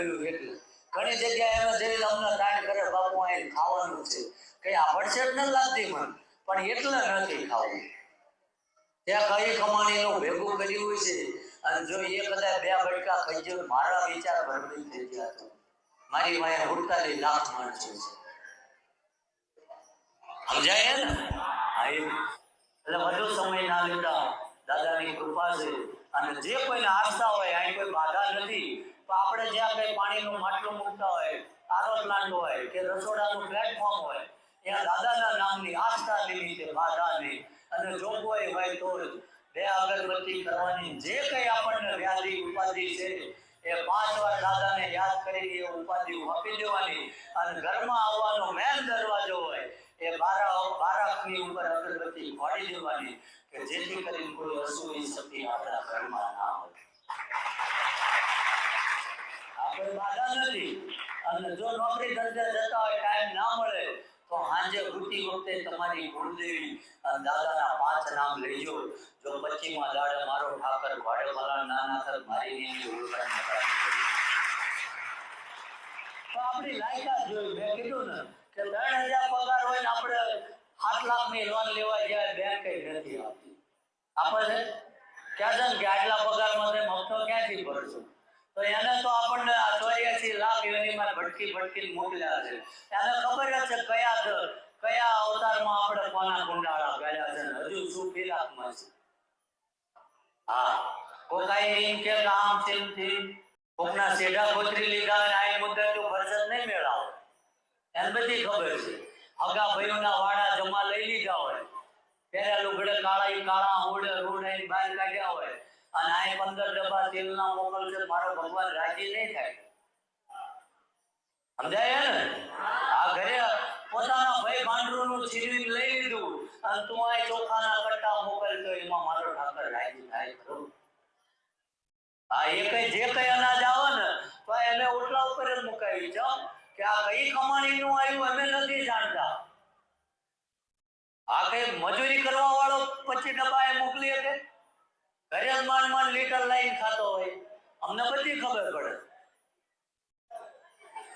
મળ્યું એટલે ઘણી જગ્યાએ એમ અમને તાણ કરે, બાપુ અહીં ખાવાનું છે. કઈ આ જ ન લાગતી મને પણ એટલે નથી ખાવું. ત્યાં કઈ કમાણીનું ભેગું કર્યું છે. અને જો એ કદાચ બે બટકા ખાઈ જાય મારા વિચાર ભરમી થઈ ગયા તો. મારી વાય ઉડતાલી લાખ માણસો છે. સમજાય ને? હા એટલે વધુ સમય ના લેતા દાદાની કૃપા છે. અને જે કોઈને આસ્થા હોય, અહીં કોઈ બાધા નથી. તો આપણે જ્યાં કઈ પાણીનું માટલું મૂકતા હોય આરો પ્લાન્ટ હોય કે રસોડાનું પ્લેટફોર્મ હોય, ત્યાં દાદાના નામની આસ્થા નિમિત્તે બાધા નહીં અને જોગવાઈ હોય તો બે અગરબત્તી કરવાની જે કઈ આપણને વ્યાધિ ઉપાધિ છે, એ પાંચ વાર દાદાને યાદ કરી એ ઉપાધિ આપી દેવાની. અને ઘરમાં આવવાનો મેન દરવાજો હોય એ બારા બારાકની ઉપર અગરબત્તી ફાડી દેવાની કે જેથી કરીને કોઈ અસુરી શક્તિ આપણા ઘરમાં ના હોય. આપણે બાધા નથી. અને જો નોકરી ધંધે જતા હોય, ટાઈમ ના મળે, તો સાંજે ઉઠતી વખતે તમારી ગુરુદેવી દાદાના પાંચ નામ લેજો. જો પચીમાં દાડે મારો ઠાકર વાળા નાના થર મારી એની ઓળખાણ તો આપણી લાયકાત જોઈ મેં કીધું ને કે ત્રણ હજાર પગાર હોય ને આપણે આઠ લાખની લોન લેવા જાય બેંક નથી આપતી. આપણે ક્યાં છે કે આટલા પગારમાં તમે હપ્તો ક્યાંથી ભરશું? તો એને તો આપણને ચોર્યાસી લાખ યોનીમાં ભટકી ભટકી મોકલ્યા છે. એને ખબર જ છે કયા કયા અવતારમાં આપણે કોના કુંડાળા ગયા છે હજુ શું ફિરાકમાં છે. હા એમ કે તેમ થી કોકના સેડા કોતરી લીધા અને આ મુદ્દે તો ફરજત નહીં મેળાવો. એને બધી ખબર છે. હગા ભાઈઓના વાડા જમા લઈ લીધા હોય. પહેર્યા લુગડે કાળા કાળા હોડે રોડે બહાર કાઢ્યા હોય. અને આ પંદર ડબ્બા તેલના મોકલશે મારો ભગવાન રાજી નહીં થાય. સમજાય ને આ ઘરે પોતાના ભાઈ ભાંડરૂનું છીનવી લઈ લીધું. અને તું આ ચોખાના કટ્ટા મોકલતો એમાં મારો ઠાકર રાજી થાય ખરું. હા એ કઈ જે કઈ અનાજ આવે ને, તો એને ઓટલા ઉપર જ મુકાવી છે કે આ કઈ કમાણીનું આવ્યું અમે નથી જાણતા. આ કઈ મજૂરી કરવા વાળો પચીસ ડબ્બા એ મોકલી શકે? ઘરે માંડ માંડ લીટર લાઈન ખાતો હોય. અમને બધી ખબર પડે.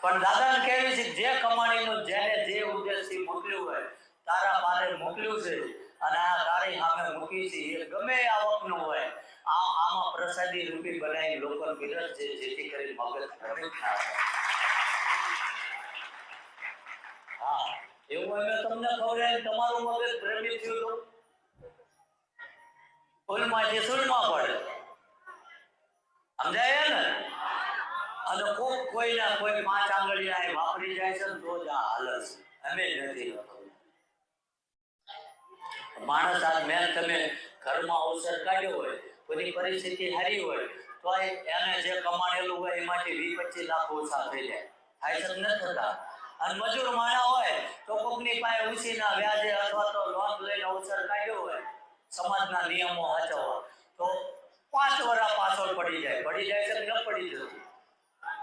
પણ દાદાને કહેવી છે જે કમાણીનું જેને જે ઉદ્દેશથી મોકલ્યું હોય, તારા પારે મોકલ્યું છે અને આ તારી સામે મૂકી છે, એ ગમે આવકનું હોય. આ આમાં પ્રસાદી રૂપી બનાવી લોકલ પીરસ છે, જેથી કરી મગજ ના થાય હા એવું તમને ખવડાવીને તમારું મગજ ભ્રમિત થયું તો ફૂલમાંથી સૂળમાં પડે. સમજાય ને? અને કોક કોઈના કોઈ પાંચ આંગળીયા એ વાપરી જાય છે તો જ આ હાલત અમે નથી માણસ આ મેં તમે ઘરમાં અવસર કાઢ્યો હોય, કોઈની પરિસ્થિતિ હારી હોય, તો એને જે કમાણેલું હોય એમાંથી વીસ પચીસ લાખ ઓછા થઈ જાય. થાય છે કે થતા? અને મજૂર માણા હોય તો કોકની પાસે ઉછીના, વ્યાજે અથવા તો લોન લઈને અવસર કાઢ્યો હોય, સમાજના નિયમો સાચવવા. તો પાંચ વર્ષ પાછળ પડી જાય. પડી જાય છે ન પડી જતું?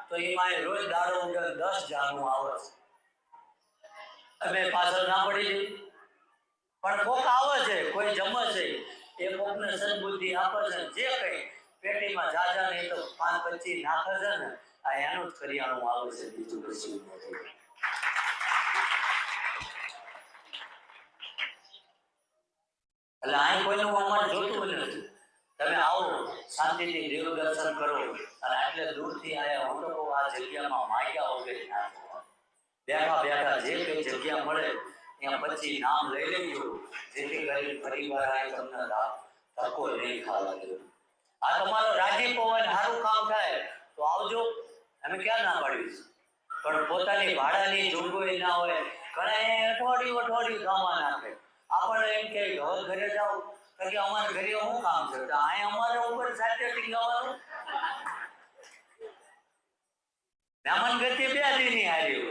તો એમાં રોજ દારો ઉડે દસ જાનું આવે છે. અમે પાછળ ના પડી જઈએ. પણ કોક આવે છે, કોઈ જમે છે, એ કોકને સદબુદ્ધિ આપે છે જે કઈ પેટીમાં જાજા નહીં તો પાંચ પચીસ નાખે છે ને, આ એનું જ કરિયાણું આવે છે બીજું કશું નથી. એટલે અહીં હું અમારે જોતું નથી. તમે આવો, શાંતિથી દેવ દર્શન કરો. અને આટલે દૂરથી આયા હું તો આ જગ્યામાં માગ્યા વગેરે ના બેઠા બેઠા જે કઈ જગ્યા મળે, ત્યાં પછી નામ લઈ લેજો. જેથી કરી પરિવાર આ તમને ધક્કો નહીં ખાવા દેવો. આ તમારો રાજીપ હોય સારું કામ થાય, તો આવજો. અમે ક્યાં ના પાડીશું પણ પોતાની ભાડાની જોગવાઈ ના હોય. ઘણા અઠવાડિયું અઠવાડિયું ગામમાં નાખે. આપણને એમ કે હવે ઘરે જાઓ. કે અમારે ઘરે શું કામ છે? તો અહીં અમારે ઉપર સાથે ટીંગાવાનું. મહેમાન ગતિ બે દીની હારી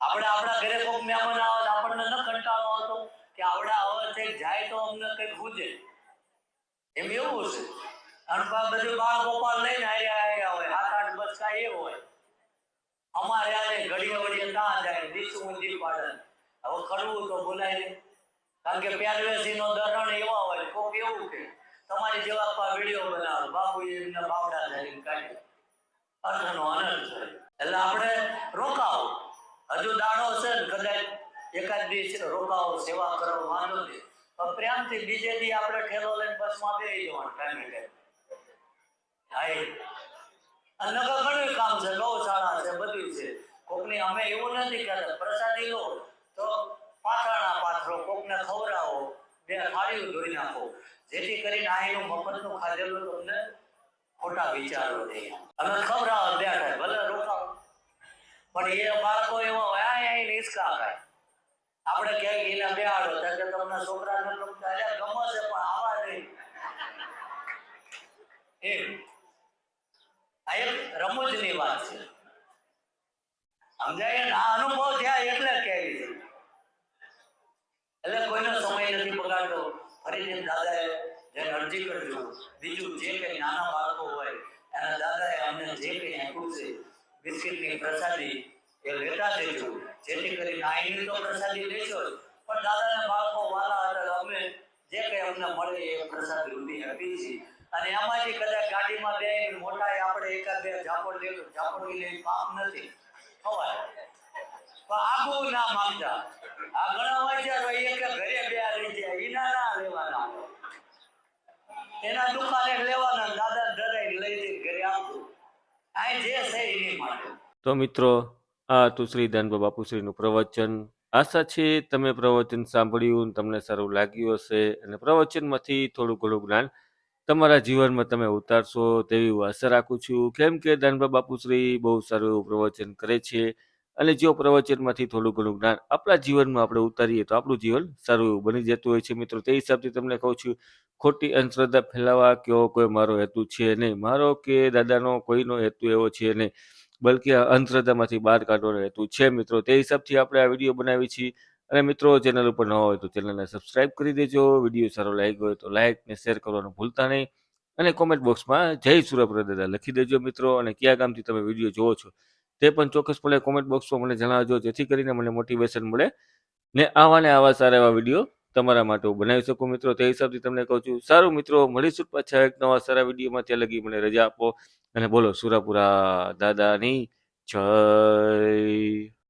આપણે આપણા ઘરે કોઈક મહેમાન આવે આપણને ન કંટાળો આવતો કે આવડા આવે છે જાય તો અમને કંઈક પૂછે એમ એવું છે. અને બધું બાળ ગોપાલ લઈને હારે આવ્યા હોય. સાત આઠ બસ કાંઈ એ હોય. અમારે આને ઘડીએ વળીએ ના જાય દીસું ઊંધી પાડે. હવે કરવું તો બોલાય કારણ કે પ્યારવેસી નો દરણ એવા હોય, કોક એવું કે, તમારી જેવા પા વીડિયો બનાવો. બાપુ એમને બાવડા ધરીને અર્થ અર્થનો અનર્થ છે એટલે આપણે રોકાવો. હજુ દાડો છે ને કદાચ એકાદ દિવસ રોકાવો, સેવા કરો, વાંધો નહીં. પણ પ્રેમથી બીજે દી આપણે ઠેલો લઈને બસમાં બે જવાનું ટાઈમે ટાઈમ. હા નકર ઘણું કામ છે, ગૌશાળા છે, બધું છે. કોકની અમે એવું નથી કહેતા, પ્રસાદી લો. તો પાથરણા પાત્રો કોકને ખવડાવો, બે થાળીઓ ધોઈ નાખો. જેથી કરીને અહીંનું મફતનું ખાધેલું તમને ખોટા વિચારો નહીં અમે ખવડાવો બેઠા ભલે રોકાવો. પણ એ બાળકો એવા હોય હિંચકા ખાય. આપણે ક્યાંય એને બેહાડો કે તમને છોકરાને ગમે છે પણ આવા નહીં એમ આ એક રમૂજની વાત છે સમજાય ને? આ અનુભવ થયા એટલે કેવી છે એટલે કોઈનો સમય નથી ફરીથી દાદાએ જેને અરજી કરજો. બીજું જે કંઈ નાના બાળકો હોય, એના દાદાએ અમને જે કંઈ આપ્યું છે, બિસ્કિટની પ્રસાદી એ લેતા દેજો જેથી કરીને આઈની તો પ્રસાદી લેશો પણ દાદાના બાળકો વાલા હતા અમે જે કંઈ અમને મળે એ પ્રસાદી રૂપી આપી છે અને એમાંથી કદાચ ગાડીમાં બે મોટા આપણે એકાદ બે ઝાપડ લે ઝાપડ લઈ પાપ નથી. ખવાય પણ ના માંગતા. આ ઘણા વાંચ્યા એક ઘરે બે લઈ જાય ઈના ના લેવાના એના દુકાને લેવાના દાદા ડરાઈ લઈ ઘરે આપતું આ જે છે એની માટે તો મિત્રો, આ હતું શ્રી દાનબા બાપુશ્રીનું પ્રવચન. આશા છે તમે પ્રવચન સાંભળ્યું તમને સારું લાગ્યું હશે અને પ્રવચનમાંથી થોડું ઘણું જ્ઞાન તમારા જીવનમાં તમે ઉતારશો તેવી હું આશા રાખું છું. કેમ કે દાનબા બાપુશ્રી બહુ સારું એવું પ્રવચન કરે છે. અને જેઓ પ્રવચનમાંથી થોડું ઘણું જ્ઞાન આપણા જીવનમાં આપણે ઉતારીએ તો આપણું જીવન સારું એવું બની જતું હોય છે. મિત્રો, તે હિસાબથી તમને કહું છું, ખોટી અંધશ્રદ્ધા ફેલાવા કેવો કોઈ મારો હેતુ છે નહીં. મારો કે દાદાનો કોઈનો હેતુ એવો છે નહીં, બલકે અંધશ્રદ્ધામાંથી બહાર કાઢવાનો હેતુ છે. મિત્રો, તે હિસાબથી આપણે આ વીડિયો બનાવી છીએ. અને મિત્રો, ચેનલ ઉપર ન હોય તો ચેનલને સબસ્ક્રાઇબ કરી દેજો. વીડિયો સારો લાગ્યો હોય તો લાઇક ને શેર કરવાનું ભૂલતા નહીં. અને કોમેન્ટ બોક્સમાં જય સુરપ્રદ દાદા લખી દેજો મિત્રો. અને કયા ગામથી તમે વીડિયો જોવો છો તે પણ ચોક્કસપણે કોમેન્ટ બોક્સમાં મને જણાવજો, જેથી કરીને મને મોટિવેશન મળે. ને આવા ને આવા સારા એવા વીડિયો તમારા માટે હું બનાવી શકું મિત્રો. તે હિસાબથી તમને કહું છું, સારું મિત્રો, મળીશું પાછા એક નવા સારા વિડીયોમાં ત્યાં લગી મને રજા આપો. અને બોલો, સુરાપુરા દાદાની જય.